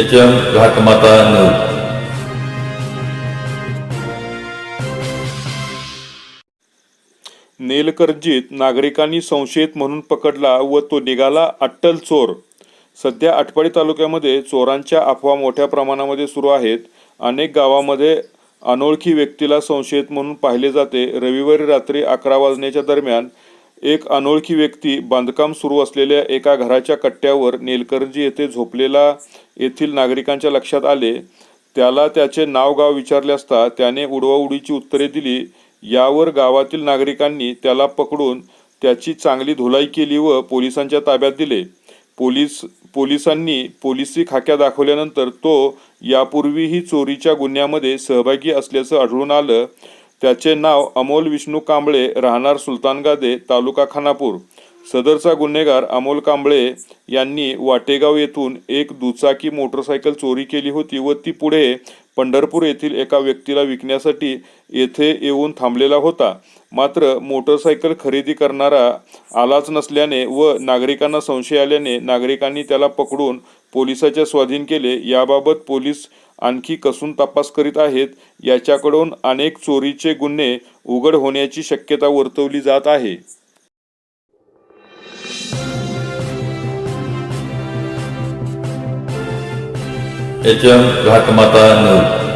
H M Ghatmata news नेलकर्जीत नागरिकांनी संशयित म्हणून पकडला व तो निघाला अट्टल चोर. सध्या आटपाडी तालुक्यामध्ये चोरांच्या अफवा मोठ्या प्रमाणामध्ये सुरू आहेत. अनेक गावामध्ये अनोळखी व्यक्तीला संशयित म्हणून पाहिले जाते. रविवारी रात्री अकरा वाजण्याच्या दरम्यान एक अनोळखी व्यक्ती बांधकाम सुरू असलेल्या एका घराच्या कट्ट्यावर नेलकर्जी येथे झोपलेला येथील नागरिकांच्या लक्षात आले. त्याला त्याचे नाव गाव विचारले असता त्याने उडवाउडीची उत्तरे दिली. यावर गावातील नागरिकांनी त्याला पकडून त्याची चांगली धुलाई केली व पोलिसांच्या ताब्यात दिले. पोलीस पोलिसांनी पोलिसी खाक्या दाखवल्यानंतर तो यापूर्वीही चोरीच्या गुन्ह्यामध्ये सहभागी असल्याचं आढळून आलं. त्याचे नाव अमोल विष्णू कांबळे राहणार सुलतानगादे तालुका खानापूर. सदरचा गुन्हेगार अमोल कांबळे यांनी वाटेगाव येथून एक दुचाकी मोटरसायकल चोरी केली होती व ती पुढे पंढरपूर येथील एका व्यक्तीला विकण्यासाठी येथे येऊन थांबलेला होता. मात्र मोटरसायकल खरेदी करणारा आलाच नसल्याने व नागरिकांना संशय आल्याने नागरिकांनी त्याला पकडून पोलिसाच्या स्वाधीन केले. याबाबत पोलीस आणखी कसून तपास करीत आहेत. याच्याकडून अनेक चोरीचे गुन्हे उघड होण्याची शक्यता वर्तवली जात आहे. H M Ghatmata news